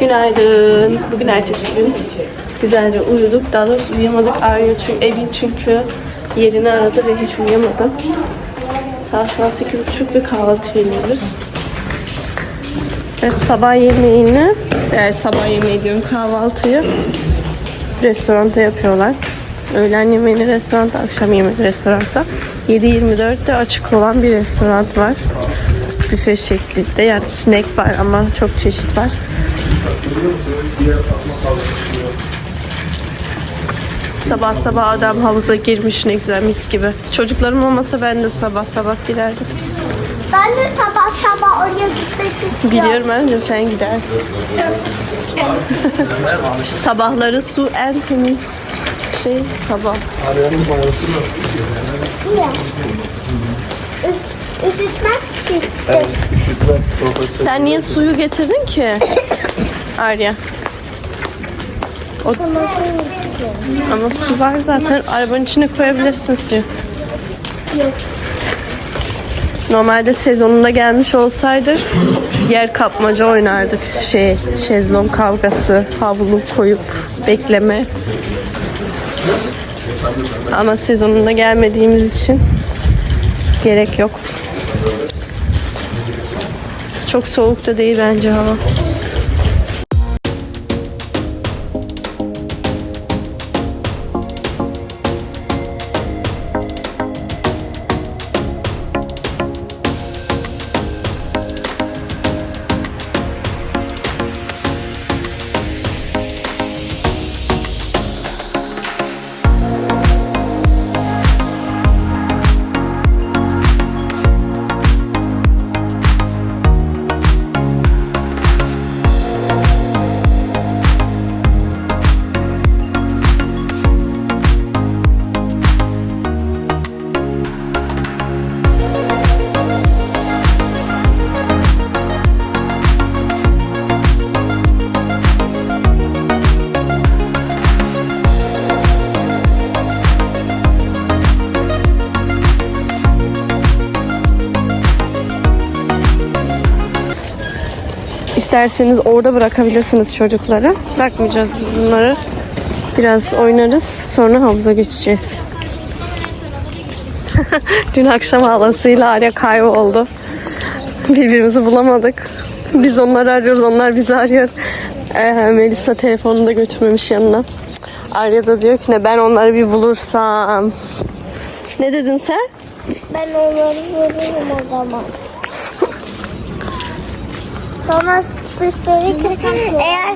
Günaydın. Bugün ertesi gün. Güzelce uyuduk. Daha doğrusu uyuyamadık. Arya çünkü, evin çünkü yerini aradı ve hiç uyuyamadım. Saat şu an 8.30 ve kahvaltı yiyoruz. Evet, sabah yemeğini, yani sabah yemeği diyorum kahvaltıyı restoranda yapıyorlar. Öğlen yemeğini restoranda, akşam yemeğini restoranda. 7-24'te açık olan bir restoran var. Büfe şeklinde. Yani snack var ama çok çeşit var. Sabah sabah adam havuza girmiş ne güzel mis gibi. Çocuklarım olmasa ben de sabah sabah girerdim. Ben de sabah sabah oraya gitmek istiyorum. Biliyorum bence sen gidersin. Sabahları su en temiz şey sabah. Niye? Üşütmek için. Sen niye suyu getirdin ki? Arya. Ama su var zaten. Arabanın içine koyabilirsin suyu. Yok. Normalde sezonunda gelmiş olsaydı yer kapmaca oynardık. Şey, şezlong kavgası, havlu koyup bekleme. Ama sezonunda gelmediğimiz için gerek yok. Çok soğuk da değil bence hava. İsterseniz orada bırakabilirsiniz çocukları. Bırakmayacağız biz bunları. Biraz oynarız. Sonra havuza geçeceğiz. Dün akşam halasıyla Arya kayboldu. Birbirimizi bulamadık. Biz onları arıyoruz, onlar bizi arıyor. Ee, Melisa telefonunu da götürmemiş yanına. Arya da diyor ki ne ben onları bir bulursam. Ne dedin sen? Ben onları vururum o zaman. Sonra ki eğer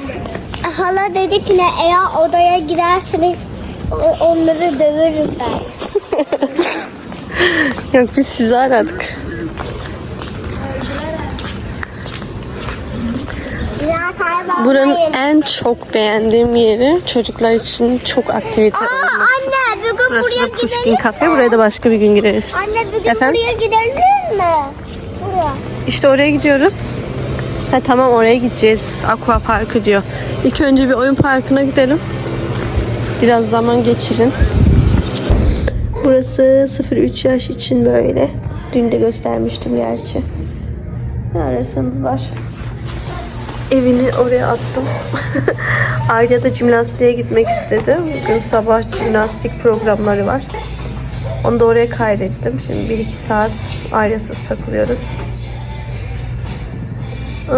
hala dedik ki ne eğer odaya girerseniz o- onları dövürüm ben. Yok biz sizi aradık. Buranın en çok beğendiğim yeri çocuklar için çok aktivite Aa, olması. anne bugün Burası buraya da Pushkin gidelim. Cafe. Buraya da başka bir gün gireriz. Anne bugün Efendim? buraya gidelim mi? Buraya. İşte oraya gidiyoruz. Ha, tamam oraya gideceğiz. Aqua Parkı diyor. İlk önce bir oyun parkına gidelim. Biraz zaman geçirin. Burası 0-3 yaş için böyle. Dün de göstermiştim gerçi. Ne ararsanız var. Evini oraya attım. Arya da jimnastiğe gitmek istedi. Bugün sabah jimnastik programları var. Onu da oraya kaydettim. Şimdi 1-2 saat Arya'sız takılıyoruz. Ee,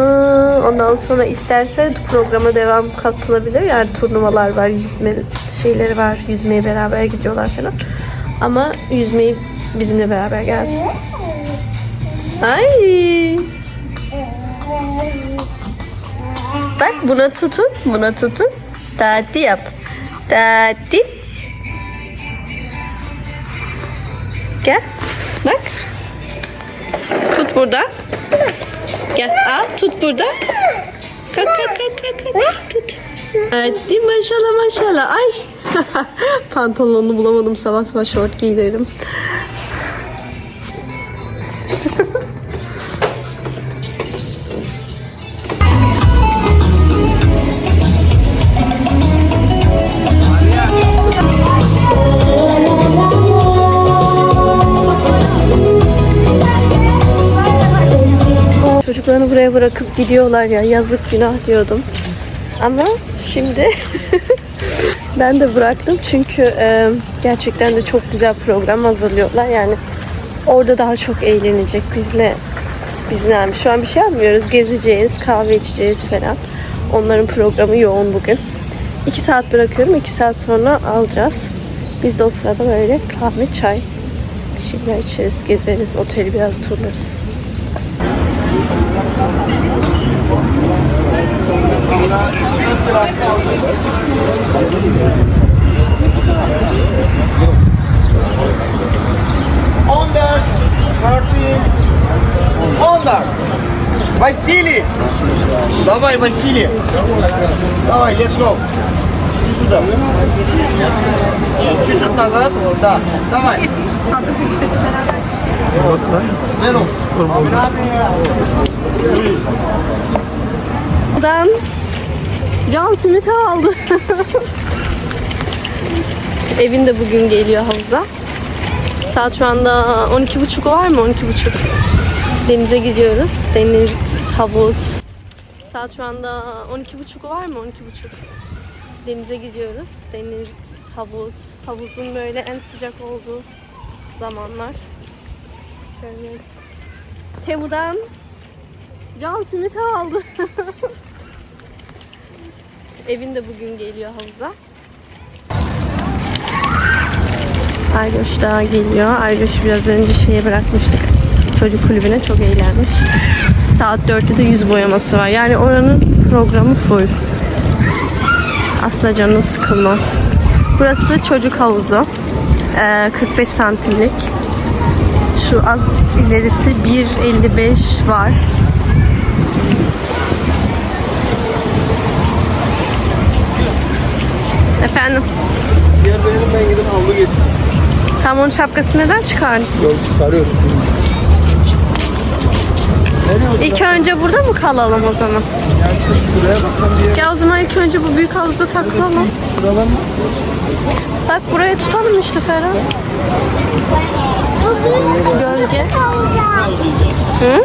Ondan sonra isterse programa devam katılabilir. Yani turnuvalar var, yüzme şeyleri var. Yüzmeye beraber gidiyorlar falan. Ama yüzmeyi bizimle beraber gelsin. Ay. Bak buna tutun, buna tutun. Tati yap. Tati. Gel. Bak. Tut burada. Gel al tut burada. Kalk kalk kalk kalk kalk tut. Hadi maşallah maşallah. Ay. Pantolonunu bulamadım sabah sabah şort giydirdim. Çocuklarını buraya bırakıp gidiyorlar ya yazık günah diyordum. Ama şimdi ben de bıraktım çünkü e, gerçekten de çok güzel program hazırlıyorlar. Yani orada daha çok eğlenecek bizle. Biz yani şu an bir şey yapmıyoruz. Gezeceğiz, kahve içeceğiz falan. Onların programı yoğun bugün. 2 saat bırakıyorum. 2 saat sonra alacağız. Biz de o sırada böyle kahve, çay bir şeyler içeriz, gezeriz, oteli biraz turlarız. 14, 13, 14. Василий! Давай, Василий! Давай, лет ног. Иди сюда. Чуть-чуть назад. Да, давай. Вот, да? Can Smith aldı. Evin de bugün geliyor havuza. Saat şu anda 12.30 var mı? 12.30. Denize gidiyoruz. Deniz, havuz. Saat şu anda 12.30 var mı? 12.30. Denize gidiyoruz. Deniz, havuz. Havuzun böyle en sıcak olduğu zamanlar. Böyle. Temu'dan Can Smith aldı. Evin de bugün geliyor havuza. Aydoş da geliyor. Aydoş biraz önce şeye bırakmıştık. Çocuk kulübüne çok eğlenmiş. Saat 4'te de yüz boyaması var. Yani oranın programı full. Asla canı sıkılmaz. Burası çocuk havuzu. Ee, 45 santimlik. Şu az ilerisi 1.55 var. Efendim? Diğer benim ben gidip havlu getir. Tam onun şapkası neden çıkardın? Yol çıkarıyorum. İlk önce burada mı kalalım o zaman? Ya o zaman ilk önce bu büyük havuza takılalım. Bak buraya tutalım işte Ferhat. Gölge. Hı?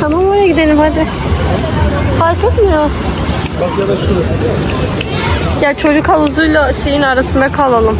Tamam oraya gidelim hadi. Fark etmiyor. Bak ya da şuraya. Ya çocuk havuzuyla şeyin arasında kalalım.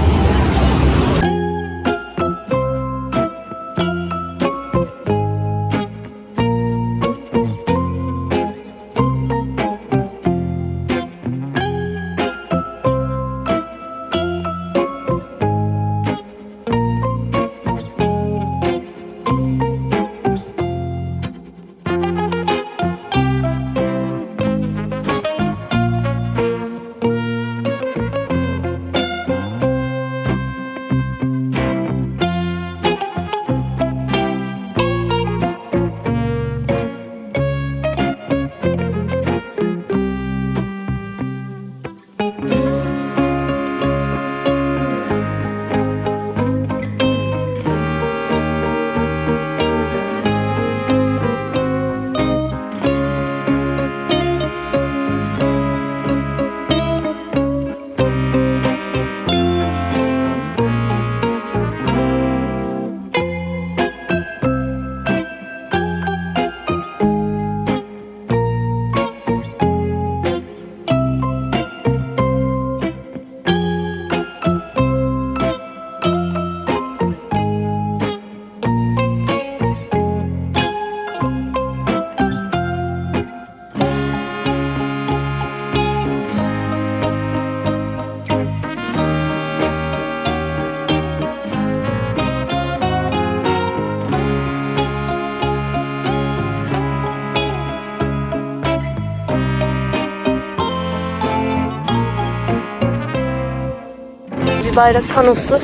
Bir bayrak panosu.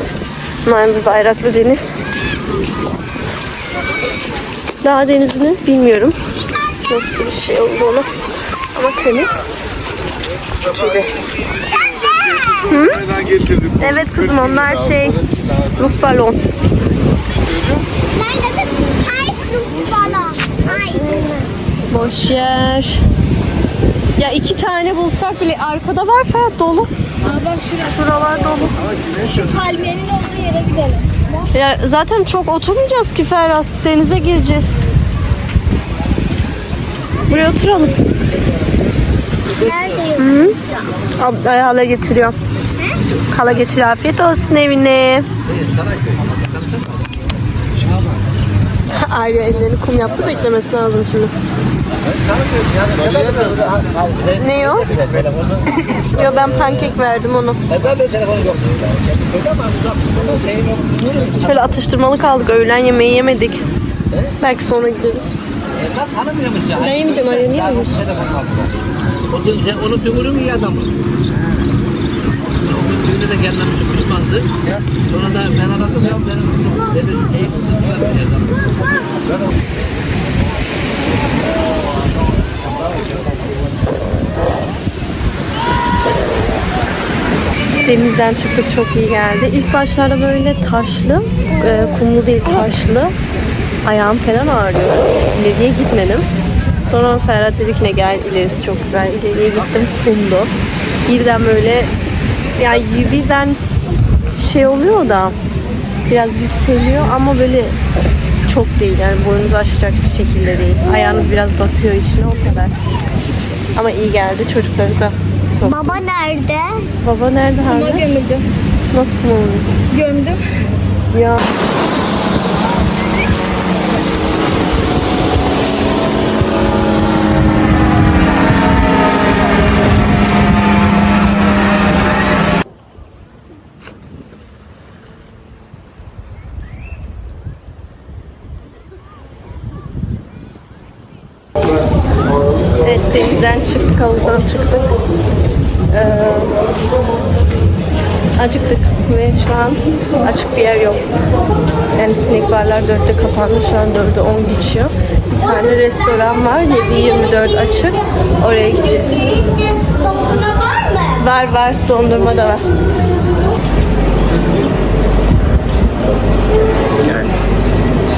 Mavi bayraklı deniz. Dağ denizini bilmiyorum. Nasıl bir şey olduğunu. Ama temiz. Gibi. Getirdim? Evet kızım onlar şey Rus balon. Boş yer. Ya iki tane bulsak bile arkada var Ferhat dolu. Bak şurası. Şuralar dolu. Palmiyenin olduğu yere gidelim. Ya zaten çok oturmayacağız ki Ferhat. Denize gireceğiz. Buraya oturalım. Nerede Abla hala getiriyor. Hala getiriyor. Afiyet olsun evine. Ayrı ellerini kum yaptı beklemesi lazım şimdi. Ne o? Yo ben pankek verdim onu. Şöyle atıştırmalık aldık. Öğlen yemeği yemedik. Belki sonra gideriz. Ben yemeyeceğim. Arya niye yemiş? Onu dövürüm iyi adamı. O gün düğüne de gelmem çok pişmandı. Sonra da ben aradım ya benim kızım dedi şey kızım. Denizden çıktık çok iyi geldi. İlk başlarda böyle taşlı, e, kumlu değil taşlı. Ayağım falan ağrıyor. İleriye gitmedim. Sonra Ferhat dedi ki ne gel ilerisi çok güzel. İleriye gittim kumdu. Birden böyle yani birden şey oluyor da biraz yükseliyor ama böyle çok değil yani boyunuzu aşacak şekilde değil. Ayağınız biraz batıyor içine o kadar. Ama iyi geldi çocukları da soktu. Baba nerede? Baba nerede hala? gömüldü. Nasıl kullanılıyor? Gömdüm. Ya. Evet denizden çıktık, havuzdan çıktık. Ee, acıktık ve şu an açık bir yer yok. Yani sinek barlar 4'te kapandı. Şu an 4'e 10 geçiyor. Bir tane restoran var. 7-24 açık. Oraya gideceğiz. Dondurma var mı? Var var. Dondurma da var.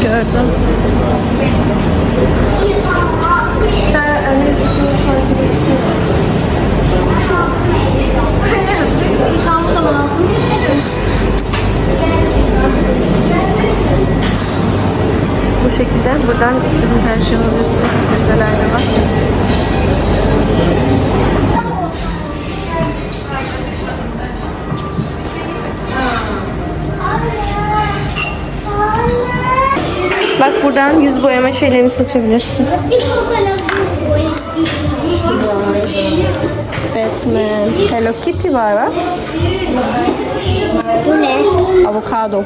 Gördüm. Buradan yüz boyama şeylerini seçebilirsin. Batman. Hello Kitty var bak. Bu ne? Avokado.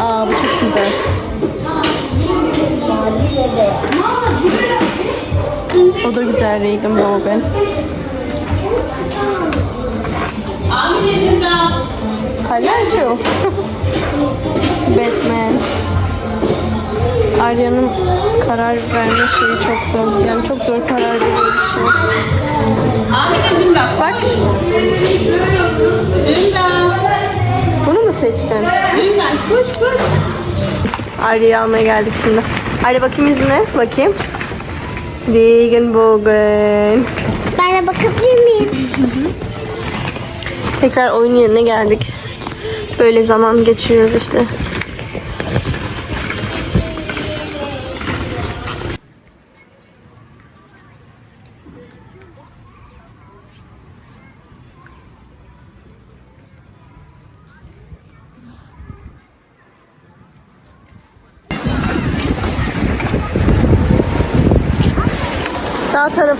Aa bu çok güzel. O da güzel Regan Bowen. Palyaço. Batman. Arya'nın karar verme şeyi çok zor. Yani çok zor karar veriyor bir şey. Bak. Bunu mu seçtin? Arya'yı almaya geldik şimdi. Arya bakayım yüzüne. Bakayım. Vegan Bogen. Ben de bakabilir miyim? Tekrar oyun yerine geldik. Böyle zaman geçiriyoruz işte.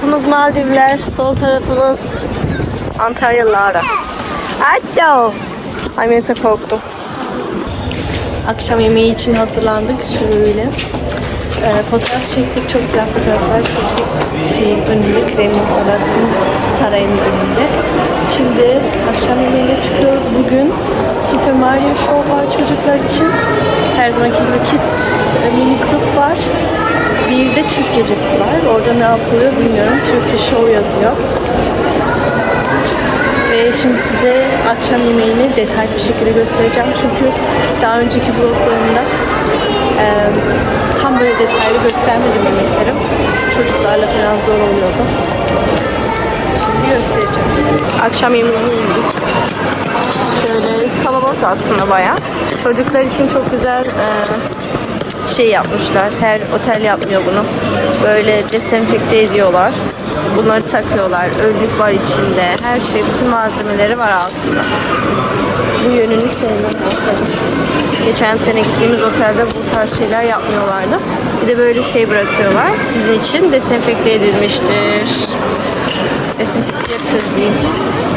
Tarafımız Maldivler, sol tarafımız Antalya Lara. Hatta. Ay Melisa korktu. Akşam yemeği için hazırlandık şöyle. Ee, fotoğraf çektik. Çok güzel fotoğraflar çektik. Şeyin önünde, Kremlin Palas'ın sarayının önünde. Şimdi akşam yemeğine çıkıyoruz. Bugün Super Mario Show var çocuklar için. Her zamanki gibi Kids e, mini grup var. Bir de Türk gecesi var. Orada ne yapılıyor bilmiyorum. Türkiye Show yazıyor. Ve şimdi size akşam yemeğini detaylı bir şekilde göstereceğim. Çünkü daha önceki vloglarımda e, tam böyle detaylı göstermedim yemekleri. Çocuklarla falan zor oluyordu. Şimdi göstereceğim. Akşam yemeğini yedik. Şöyle kalabalık aslında baya. Çocuklar için çok güzel e, şey yapmışlar. Her otel yapmıyor bunu. Böyle dezenfekte ediyorlar. Bunları takıyorlar. Önlük var içinde. Her şey, bütün malzemeleri var altında. Bu yönünü sevdim. Geçen sene gittiğimiz otelde bu tarz şeyler yapmıyorlardı. Bir de böyle şey bırakıyorlar. Sizin için desenfekte edilmiştir. Desinfekte sözlüğü. Lulu,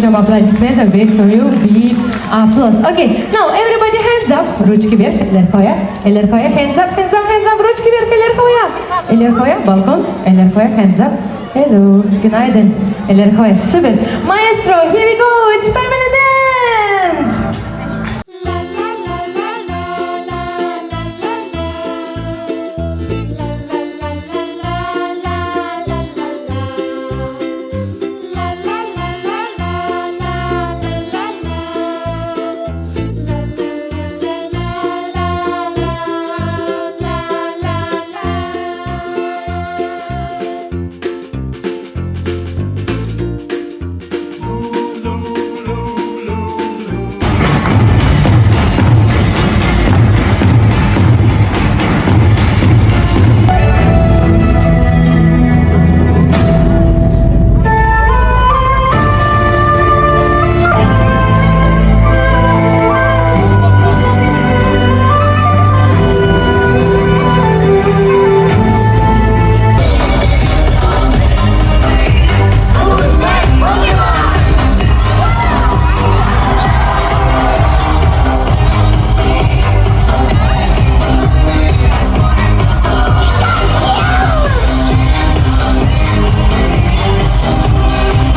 bekliyoruz. Mushroom applaudisement are wait for you. Deep applause. Okay. Now everybody hands up. Ручки вверх. Eller koya. Eller koya. Hands up. Hands up. Hands up. Ручки вверх. Eller koya. Eller koya. Balkon. Eller koya. Hands up. Hello. Günaydın. Eller koya. Süper. Maestro. Here we go. It's family day.